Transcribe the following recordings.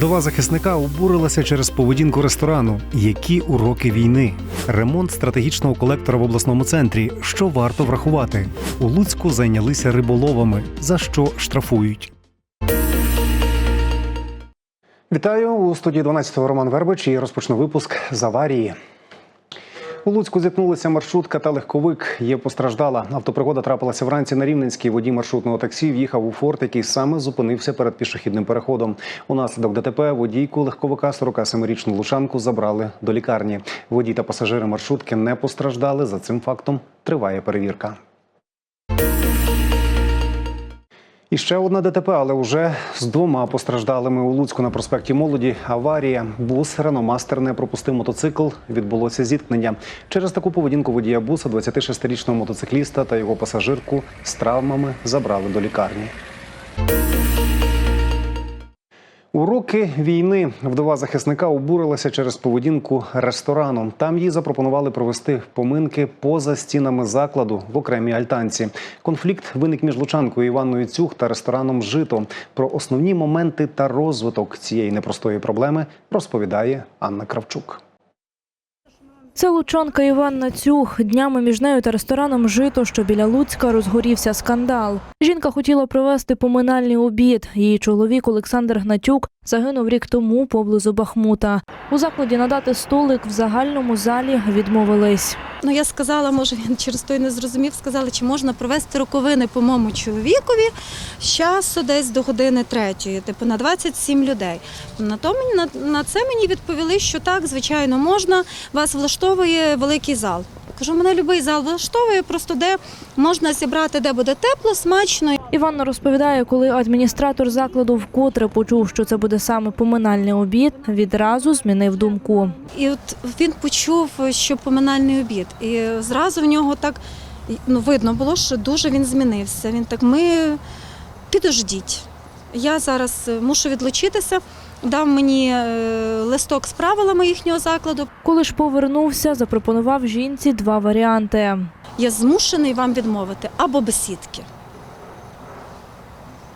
Вдова захисника обурилася через поведінку ресторану. Які уроки війни? Ремонт стратегічного колектора в обласному центрі. Що варто врахувати? У Луцьку зайнялися риболовами, за що штрафують. Вітаю у студії 12-го Роман Вербич і розпочну випуск з аварії. У Луцьку зіткнулися маршрутка та легковик. Є постраждала. Автопригода трапилася вранці на Рівненській. Водій маршрутного таксі в'їхав у форт, який саме зупинився перед пішохідним переходом. Унаслідок ДТП водійку легковика 47-річну лушанку забрали до лікарні. Водій та пасажири маршрутки не постраждали. За цим фактом триває перевірка. І ще одна ДТП, але вже з двома постраждалими у Луцьку на проспекті Молоді. Аварія. Бус Реномастер не пропустив мотоцикл. Відбулося зіткнення. Через таку поведінку водія буса 26-річного мотоцикліста та його пасажирку з травмами забрали до лікарні. Уроки війни вдова захисника обурилася через поведінку ресторану. Там їй запропонували провести поминки поза стінами закладу в окремій альтанці. Конфлікт виник між лучанкою Іванною Цюх та рестораном Жито. Про основні моменти та розвиток цієї непростої проблеми розповідає Анна Кравчук. Це лучанка Іванна Цюх. Днями між нею та рестораном Жито, що біля Луцька, розгорівся скандал. Жінка хотіла провести поминальний обід. Її чоловік Олександр Гнатюк загинув рік тому поблизу Бахмута. У закладі надати столик в загальному залі відмовились. Ну, я сказала, може він через той не зрозумів, сказали, чи можна провести роковини по моєму чоловікові з часу десь до години третьої, типу на 27 людей. На, то мені, на, на це мені відповіли, що так, звичайно, можна. Вас влаштовує великий зал. Кажу, мене будь-який зал влаштовує, просто де можна зібрати, де буде тепло, смачно. Іванна розповідає, коли адміністратор закладу вкотре почув, що це буде саме поминальний обід, відразу змінив думку. І от він почув, що поминальний обід. І зразу в нього так ну, видно було, що дуже він змінився. Він так, ми підождіть. Я зараз е, мушу відлучитися. Дав мені е, листок з правилами їхнього закладу. Коли ж повернувся, запропонував жінці два варіанти. Я змушений вам відмовити або без сітки.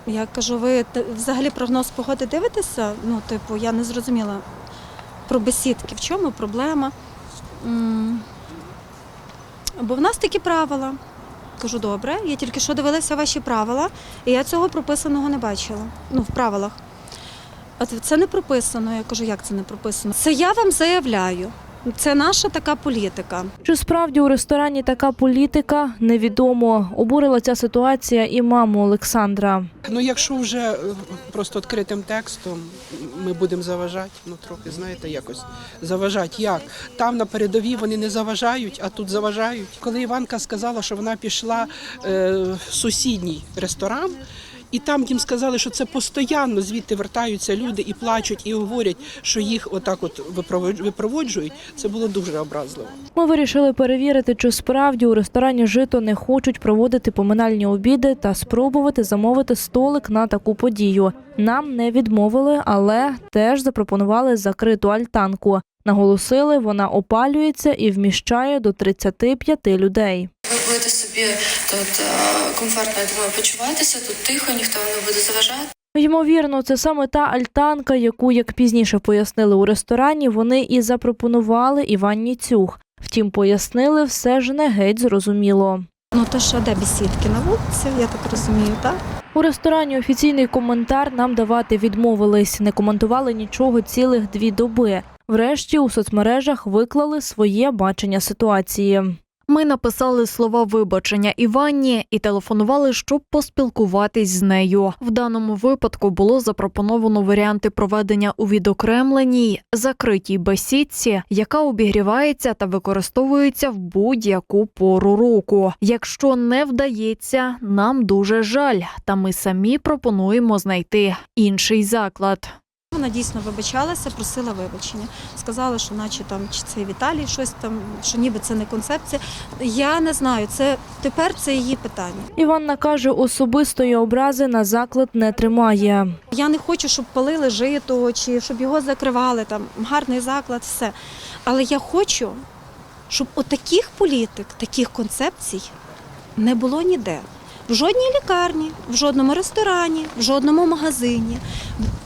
Я кажу, ви взагалі прогноз погоди дивитеся? Ну, типу, я не зрозуміла про бесідки. В чому проблема? Бо в нас такі правила. Кажу, добре, я тільки що дивилася ваші правила, і я цього прописаного не бачила. Ну, в правилах. От це не прописано. Я кажу, як це не прописано? Це я вам заявляю. Це наша така політика. Чи справді у ресторані така політика невідомо. Обурила ця ситуація і маму Олександра. Ну, якщо вже е, просто відкритим текстом ми будемо заважати, ну трохи, знаєте, якось заважати. Як? Там на передовій вони не заважають, а тут заважають. Коли Іванка сказала, що вона пішла е, в сусідній ресторан, і там їм сказали, що це постійно звідти вертаються люди і плачуть, і говорять, що їх отак от випроводж- випроводжують, це було дуже образливо. Ми вирішили перевірити, чи справді у ресторані жито не хочуть проводити поминальні обіди та спробувати замовити столик на таку подію. Нам не відмовили, але теж запропонували закриту альтанку. Наголосили, вона опалюється і вміщає до 35 людей. Будете собі тут е, комфортно я думаю, почуватися, тут тихо, ніхто вам не буде заважати. Ймовірно, це саме та альтанка, яку, як пізніше пояснили у ресторані, вони і запропонували Іванні Цюх. Втім, пояснили все ж не геть зрозуміло. Ну то що, де бесідки на вулиці, я так розумію, так? У ресторані офіційний коментар нам давати відмовились, не коментували нічого цілих дві доби. Врешті у соцмережах виклали своє бачення ситуації. Ми написали слова вибачення Іванні і телефонували, щоб поспілкуватись з нею. В даному випадку було запропоновано варіанти проведення у відокремленій закритій бесідці, яка обігрівається та використовується в будь-яку пору року. Якщо не вдається, нам дуже жаль, та ми самі пропонуємо знайти інший заклад. Вона дійсно вибачалася, просила вибачення. Сказала, що наче там чи це Віталій щось там, що ніби це не концепція. Я не знаю, це тепер це її питання. Іванна каже, особистої образи на заклад не тримає. Я не хочу, щоб палили жито чи щоб його закривали. Там гарний заклад, все. Але я хочу, щоб отаких політик, таких концепцій не було ніде. В жодній лікарні, в жодному ресторані, в жодному магазині,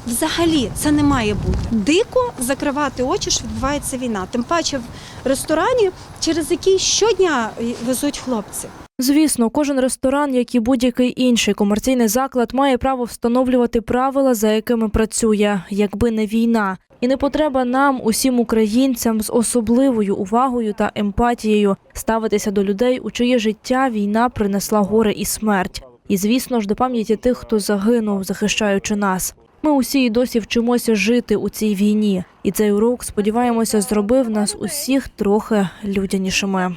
Взагалі це не має бути. Дико закривати очі, що відбувається війна. Тим паче в ресторані, через який щодня везуть хлопців. Звісно, кожен ресторан, як і будь-який інший комерційний заклад, має право встановлювати правила, за якими працює, якби не війна. І не потреба нам, усім українцям, з особливою увагою та емпатією ставитися до людей, у чиє життя війна принесла горе і смерть. І звісно ж, до пам'яті тих, хто загинув, захищаючи нас. Ми усі й досі вчимося жити у цій війні, і цей урок, сподіваємося, зробив нас усіх трохи людянішими.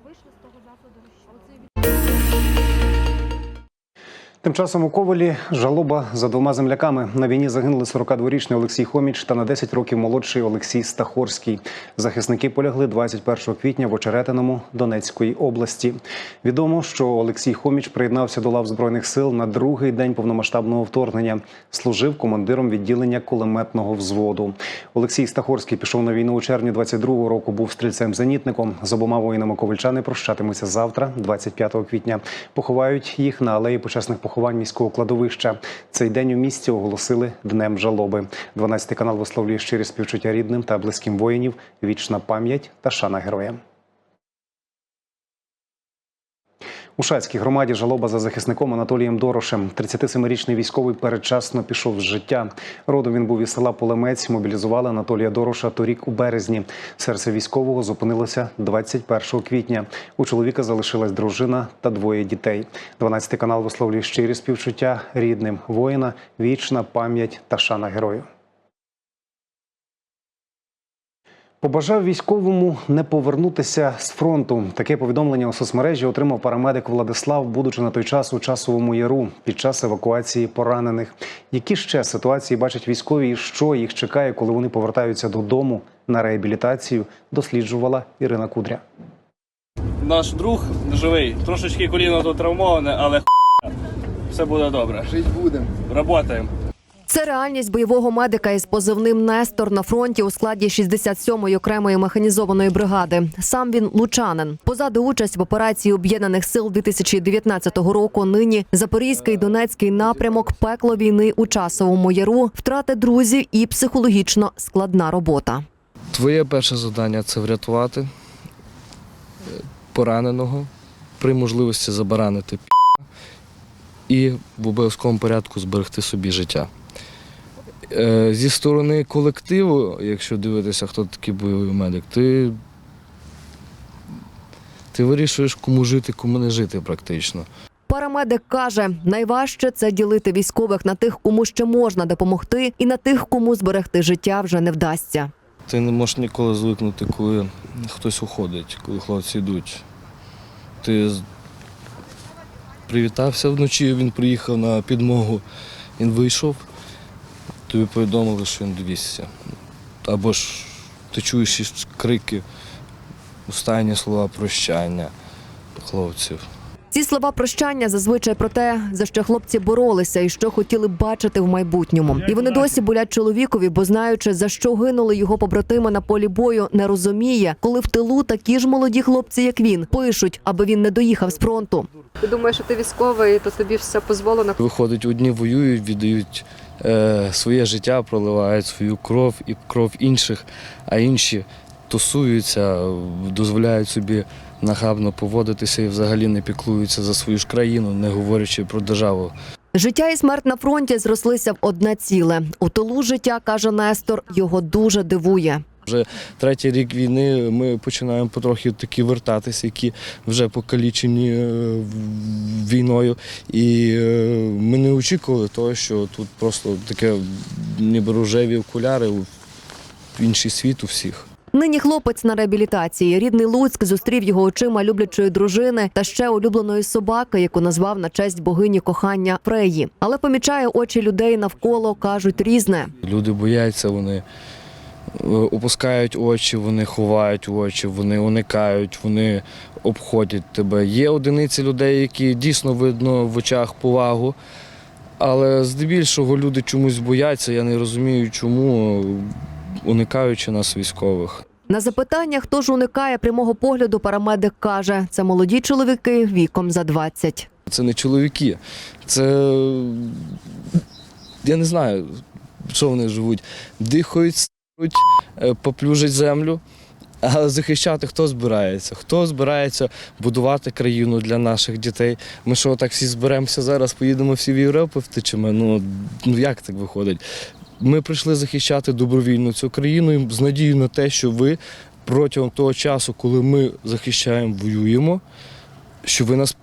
Тим часом у Ковалі жалоба за двома земляками. На війні загинули 42-річний Олексій Хоміч та на 10 років молодший Олексій Стахорський. Захисники полягли 21 квітня в Очеретиному Донецької області. Відомо, що Олексій Хоміч приєднався до лав збройних сил на другий день повномасштабного вторгнення. Служив командиром відділення кулеметного взводу. Олексій Стахорський пішов на війну у червні 22-го року. Був стрільцем-зенітником. З обома воїнами ковальчани прощатимуться завтра, 25 квітня. Поховають їх на алеї почесних поховань міського кладовища. Цей день у місті оголосили днем жалоби. 12 канал висловлює щирі співчуття рідним та близьким воїнів. Вічна пам'ять та шана героям. У Шацькій громаді жалоба за захисником Анатолієм Дорошем. 37-річний військовий передчасно пішов з життя. Родом він був із села Полемець. Мобілізували Анатолія Дороша торік у березні. Серце військового зупинилося 21 квітня. У чоловіка залишилась дружина та двоє дітей. 12 канал висловлює щирі співчуття рідним воїна, вічна пам'ять та шана герою. Побажав військовому не повернутися з фронту. Таке повідомлення у соцмережі отримав парамедик Владислав, будучи на той час у часовому яру під час евакуації поранених. Які ще ситуації бачать військові, і що їх чекає, коли вони повертаються додому на реабілітацію, досліджувала Ірина Кудря. Наш друг живий, трошечки коліно тут травмоване, але все буде добре. Жить будемо. Работаємо. Це реальність бойового медика із позивним Нестор на фронті у складі 67-ї окремої механізованої бригади. Сам він лучанин. Позаду участь в операції об'єднаних сил 2019 року. Нині Запорізький Донецький напрямок, пекло війни у часовому яру, втрати друзів і психологічно складна робота. Твоє перше завдання це врятувати е, пораненого, при можливості забаранити і в обов'язковому порядку зберегти собі життя. Е, Зі сторони колективу, якщо дивитися, хто такий бойовий медик, ти, ти вирішуєш, кому жити, кому не жити практично. Парамедик каже, найважче це ділити військових на тих, кому ще можна допомогти, і на тих, кому зберегти життя вже не вдасться. Ти не можеш ніколи звикнути, коли хтось уходить, коли хлопці йдуть. Ти привітався вночі, він приїхав на підмогу, він вийшов, тобі повідомили, що він довісся. Або ж ти чуєш крики, останні слова прощання хлопців. Ці слова прощання зазвичай про те, за що хлопці боролися і що хотіли бачити в майбутньому. І вони досі болять чоловікові, бо знаючи, за що гинули його побратими на полі бою, не розуміє, коли в тилу такі ж молоді хлопці, як він, пишуть, аби він не доїхав з фронту. Ти думаєш, що ти військовий, то тобі все дозволено. Виходить, одні воюють, віддають е, своє життя, проливають свою кров і кров інших, а інші тусуються, дозволяють собі нахабно поводитися і взагалі не піклуються за свою ж країну, не говорячи про державу. Життя і смерть на фронті зрослися в одне ціле. У тилу життя каже Нестор, його дуже дивує. Вже третій рік війни ми починаємо потрохи такі вертатися, які вже покалічені е, війною. І е, ми не очікували того, що тут просто таке ніби рожеві окуляри в інший світ у всіх. Нині хлопець на реабілітації. Рідний Луцьк зустрів його очима люблячої дружини та ще улюбленої собаки, яку назвав на честь богині кохання Фреї. Але помічає очі людей навколо, кажуть різне. Люди бояться, вони е, опускають очі, вони ховають очі, вони уникають, вони обходять тебе. Є одиниці людей, які дійсно видно в очах повагу. Але здебільшого люди чомусь бояться. Я не розумію, чому, уникаючи нас військових. На запитання, хто ж уникає прямого погляду, парамедик каже: це молоді чоловіки віком за 20. Це не чоловіки. Це я не знаю, що вони живуть. Дихають, суть, поплюжать землю. А захищати хто збирається? Хто збирається будувати країну для наших дітей? Ми що, так всі зберемося зараз, поїдемо всі в Європу втечемо? Ну, ну як так виходить? Ми прийшли захищати добровільно цю країну з надією на те, що ви протягом того часу, коли ми захищаємо, воюємо, що ви нас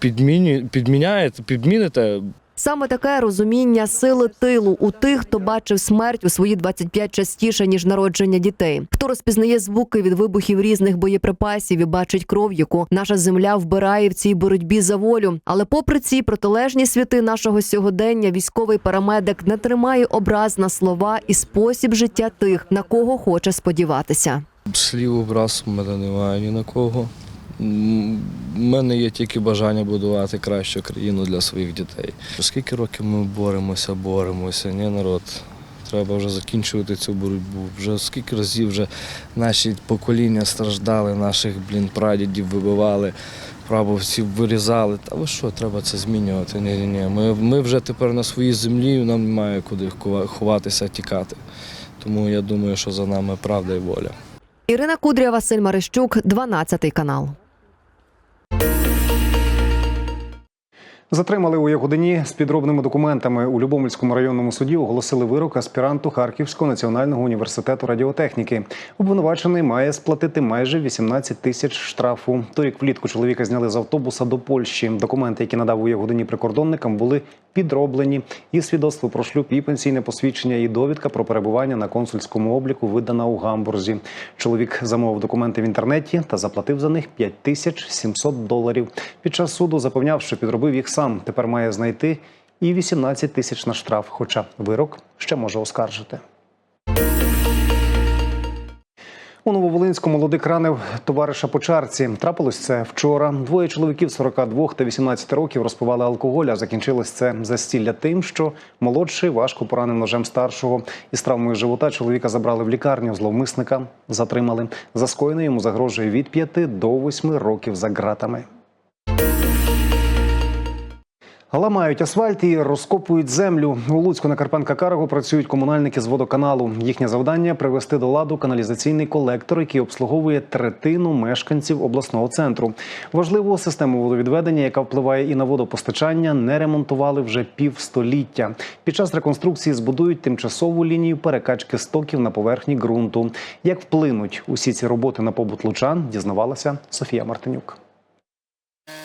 підміню- підміняєте, підміните, Саме таке розуміння сили тилу у тих, хто бачив смерть у свої 25 частіше ніж народження дітей, хто розпізнає звуки від вибухів різних боєприпасів і бачить кров, яку наша земля вбирає в цій боротьбі за волю. Але, попри ці протилежні світи нашого сьогодення, військовий парамедик не тримає образ на слова і спосіб життя тих, на кого хоче сподіватися. слів образ у мене немає ні на кого. У мене є тільки бажання будувати кращу країну для своїх дітей. Скільки років ми боремося, боремося, ні, народ. Треба вже закінчувати цю боротьбу. Вже скільки разів вже наші покоління страждали, наших блін, прадідів вибивали, прабовців вирізали. Та ви що, треба це змінювати? Ні, ні, ні. Ми, ми вже тепер на своїй землі, нам немає куди ховатися, тікати. Тому я думаю, що за нами правда і воля. Ірина Кудря, Василь Марищук, 12 канал. Затримали у Ягодині з підробними документами у Любомельському районному суді. Оголосили вирок аспіранту Харківського національного університету радіотехніки. Обвинувачений має сплатити майже 18 тисяч штрафу. Торік влітку чоловіка зняли з автобуса до Польщі. Документи, які надав у Ягодині прикордонникам, були підроблені. І свідоцтво про шлюб, і пенсійне посвідчення, і довідка про перебування на консульському обліку видана у Гамбурзі. Чоловік замовив документи в інтернеті та заплатив за них 5700 доларів. Під час суду запевняв, що підробив їх сам. Тепер має знайти і 18 тисяч на штраф, хоча вирок ще може оскаржити. У Нововолинському молодик ранив товариша по чарці. Трапилось це вчора. Двоє чоловіків 42 та 18 років розпивали алкоголь, а закінчилось це застілля тим, що молодший важко поранив ножем старшого. Із травмою живота чоловіка забрали в лікарню. Зловмисника затримали. За скоєне йому загрожує від 5 до 8 років за ґратами. Ламають асфальт і розкопують землю. У Луцьку на Карпенка Карого працюють комунальники з водоканалу. Їхнє завдання привести до ладу каналізаційний колектор, який обслуговує третину мешканців обласного центру. Важливу систему водовідведення, яка впливає і на водопостачання, не ремонтували вже півстоліття. Під час реконструкції збудують тимчасову лінію перекачки стоків на поверхні ґрунту. Як вплинуть усі ці роботи на побут лучан, дізнавалася Софія Мартинюк.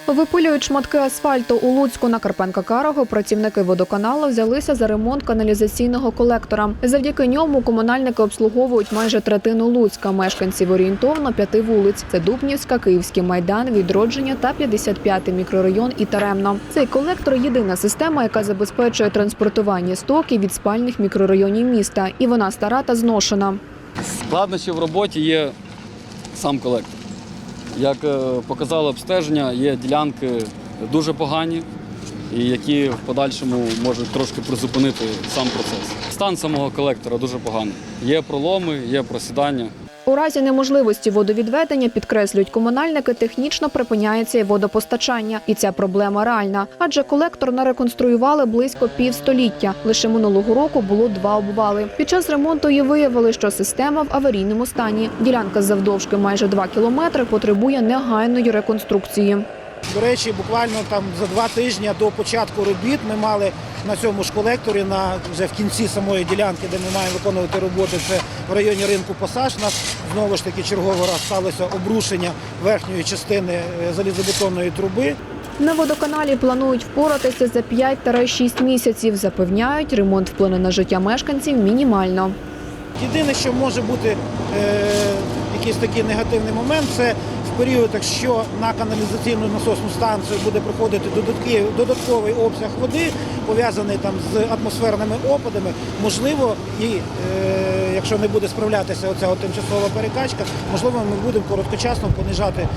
Випилюють шматки асфальту у Луцьку на Карпенка Карого. Працівники водоканалу взялися за ремонт каналізаційного колектора. Завдяки ньому комунальники обслуговують майже третину Луцька, мешканців орієнтовно п'яти вулиць: це Дубнівська, Київський майдан, відродження та 55-й мікрорайон і Таремно. Цей колектор єдина система, яка забезпечує транспортування стоків від спальних мікрорайонів міста, і вона стара та зношена. Складнощі в роботі є сам колектор. Як е, показало обстеження, є ділянки дуже погані, і які в подальшому можуть трошки призупинити сам процес. Стан самого колектора дуже поганий. Є проломи, є просідання. У разі неможливості водовідведення, підкреслюють комунальники, технічно припиняється і водопостачання. І ця проблема реальна. Адже колектор не реконструювали близько півстоліття. Лише минулого року було два обвали. Під час ремонту і виявили, що система в аварійному стані. Ділянка завдовжки майже 2 кілометри потребує негайної реконструкції. До речі, буквально там за два тижні до початку робіт ми мали на цьому ж колекторі, на вже в кінці самої ділянки, де ми маємо виконувати роботи, це в районі ринку Пасаж. Нас знову ж таки черговий раз сталося обрушення верхньої частини е, залізобетонної труби. На водоканалі планують впоратися за 5-6 місяців. Запевняють, ремонт вплине на життя мешканців мінімально. Єдине, що може бути е, якийсь такий негативний момент, це період, якщо на каналізаційну насосну станцію буде проходити додатковий, обсяг води, пов'язаний там з атмосферними опадами, можливо, і е, якщо не буде справлятися оця тимчасова перекачка, можливо, ми будемо короткочасно понижати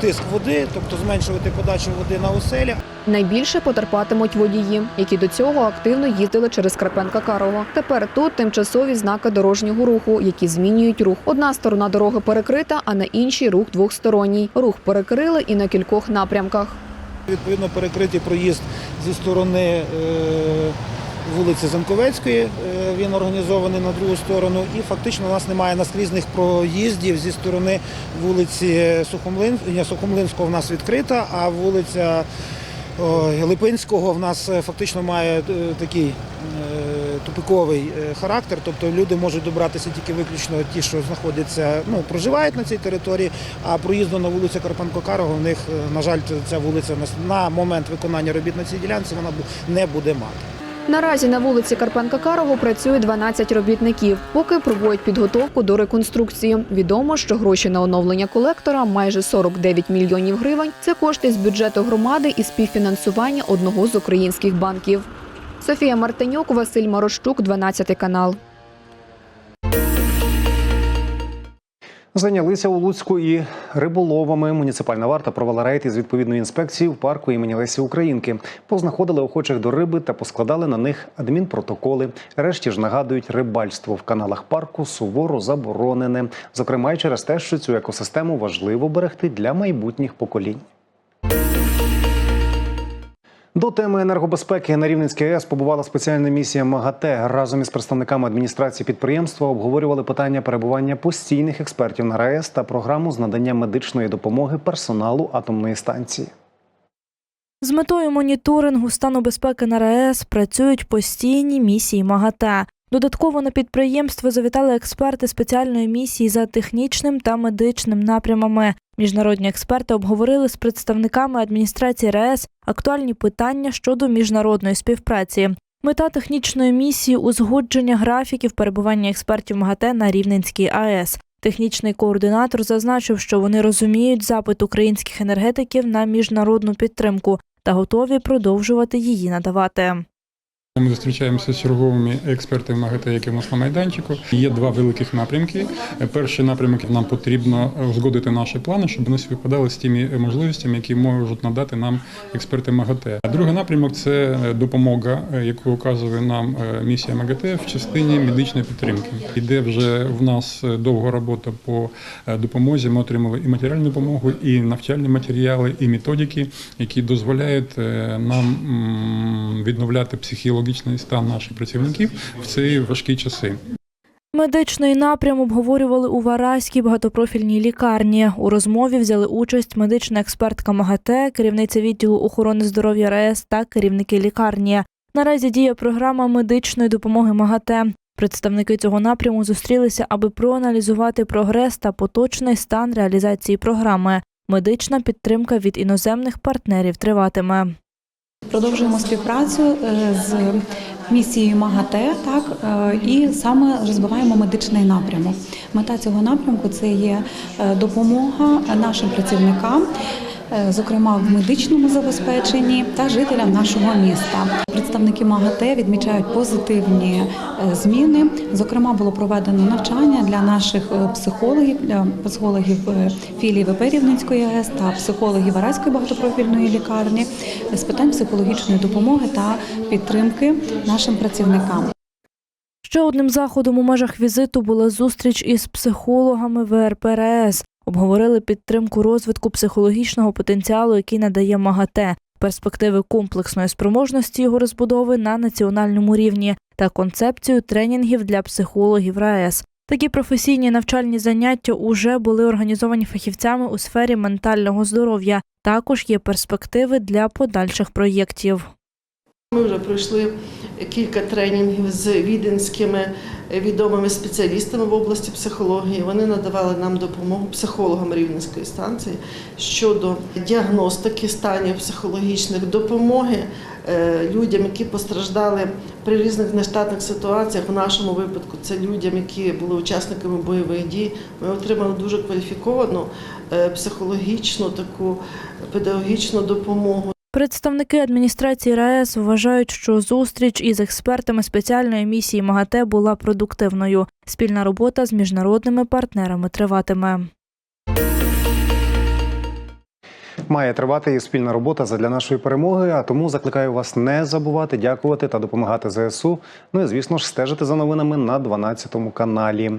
тиск води, тобто зменшувати подачу води на оселя. Найбільше потерпатимуть водії, які до цього активно їздили через Карпенка Карого. Тепер тут тимчасові знаки дорожнього руху, які змінюють рух. Одна сторона дороги перекрита, а на іншій рух двохсторонній. Рух перекрили і на кількох напрямках. Відповідно, перекритий проїзд зі сторони е, вулиці Занковецької. е, Він організований на другу сторону. І фактично у нас немає наскрізних проїздів зі сторони вулиці Сухомлин... Сухомлинського в нас відкрита, а вулиця Липинського в нас е, фактично має е, такий тупиковий характер. Тобто люди можуть добратися тільки виключно ті, що знаходяться, ну, проживають на цій території, а проїзду на вулицю Карпенко-Карого в них, на жаль, ця вулиця на момент виконання робіт на цій ділянці вона не буде мати. Наразі на вулиці Карпенка Карого працює 12 робітників, поки проводять підготовку до реконструкції. Відомо, що гроші на оновлення колектора майже 49 мільйонів гривень. Це кошти з бюджету громади і співфінансування одного з українських банків. Софія Мартинюк, Василь Морощук, 12 канал. Зайнялися у Луцьку і риболовами. Муніципальна варта провела рейд із відповідної інспекції в парку імені Лесі Українки. Познаходили охочих до риби та поскладали на них адмінпротоколи. Решті ж нагадують, рибальство в каналах парку суворо заборонене, зокрема й через те, що цю екосистему важливо берегти для майбутніх поколінь. До теми енергобезпеки на Рівненській АЕС побувала спеціальна місія МАГАТЕ. Разом із представниками адміністрації підприємства обговорювали питання перебування постійних експертів на РАЕС та програму з надання медичної допомоги персоналу атомної станції. З метою моніторингу стану безпеки на РАЕС працюють постійні місії МАГАТЕ. Додатково на підприємство завітали експерти спеціальної місії за технічним та медичним напрямами. Міжнародні експерти обговорили з представниками адміністрації РАЕС актуальні питання щодо міжнародної співпраці. Мета технічної місії узгодження графіків перебування експертів МАГАТЕ на Рівненській АЕС. Технічний координатор зазначив, що вони розуміють запит українських енергетиків на міжнародну підтримку та готові продовжувати її надавати. Ми зустрічаємося з черговими експертами МАГАТЕ, які у нас на майданчику. Є два великих напрямки. Перший напрямок нам потрібно узгодити наші плани, щоб вони співпадали з тими можливостями, які можуть надати нам експерти МАГАТЕ. Другий напрямок це допомога, яку оказує нам місія МАГАТЕ в частині медичної підтримки. Іде вже в нас довга робота по допомозі. Ми отримали і матеріальну допомогу, і навчальні матеріали, і методики, які дозволяють нам відновляти психологічний стан наших працівників в ці важкі часи. Медичний напрям обговорювали у Вараській багатопрофільній лікарні. У розмові взяли участь медична експертка МАГАТЕ, керівниця відділу охорони здоров'я РАЕС та керівники лікарні. Наразі діє програма медичної допомоги МАГАТЕ. Представники цього напряму зустрілися, аби проаналізувати прогрес та поточний стан реалізації програми. Медична підтримка від іноземних партнерів триватиме. Продовжуємо співпрацю е, з місією МАГАТЕ, так е, і саме розвиваємо медичний напрямок. Мета цього напрямку це є е, допомога нашим працівникам. Е, Зокрема, в медичному забезпеченні та жителям нашого міста представники МАГАТЕ відмічають позитивні е, зміни. Зокрема, було проведено навчання для наших е, психологів, для психологів філії ВП Рівненської АЕС та психологів Вараської багатопрофільної лікарні з питань психологічної допомоги та підтримки нашим працівникам. Ще одним заходом у межах візиту була зустріч із психологами ВРП РАЕС. Обговорили підтримку розвитку психологічного потенціалу, який надає МАГАТЕ, перспективи комплексної спроможності його розбудови на національному рівні та концепцію тренінгів для психологів РаЕС. Такі професійні навчальні заняття уже були організовані фахівцями у сфері ментального здоров'я. Також є перспективи для подальших проєктів. Ми вже пройшли кілька тренінгів з віденськими відомими спеціалістами в області психології. Вони надавали нам допомогу психологам Рівненської станції щодо діагностики станів психологічних допомоги е, людям, які постраждали при різних нештатних ситуаціях. В нашому випадку це людям, які були учасниками бойових дій. Ми отримали дуже кваліфіковану е, психологічну таку педагогічну допомогу. Представники адміністрації РаЕС вважають, що зустріч із експертами спеціальної місії МАГАТЕ була продуктивною. Спільна робота з міжнародними партнерами триватиме. Має тривати і спільна робота задля нашої перемоги. А тому закликаю вас не забувати дякувати та допомагати ЗСУ. Ну і звісно ж стежити за новинами на 12 каналі.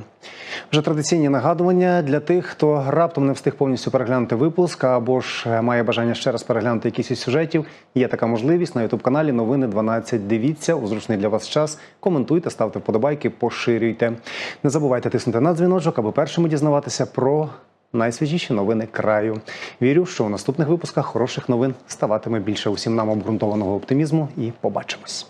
Вже традиційні нагадування для тих, хто раптом не встиг повністю переглянути випуск або ж е, має бажання ще раз переглянути якісь із сюжетів. Є така можливість на ютуб каналі Новини 12. Дивіться у зручний для вас час. Коментуйте, ставте вподобайки, поширюйте. Не забувайте тиснути на дзвіночок, аби першими дізнаватися про найсвіжіші новини краю. Вірю, що у наступних випусках хороших новин ставатиме більше усім нам обґрунтованого оптимізму. І побачимось.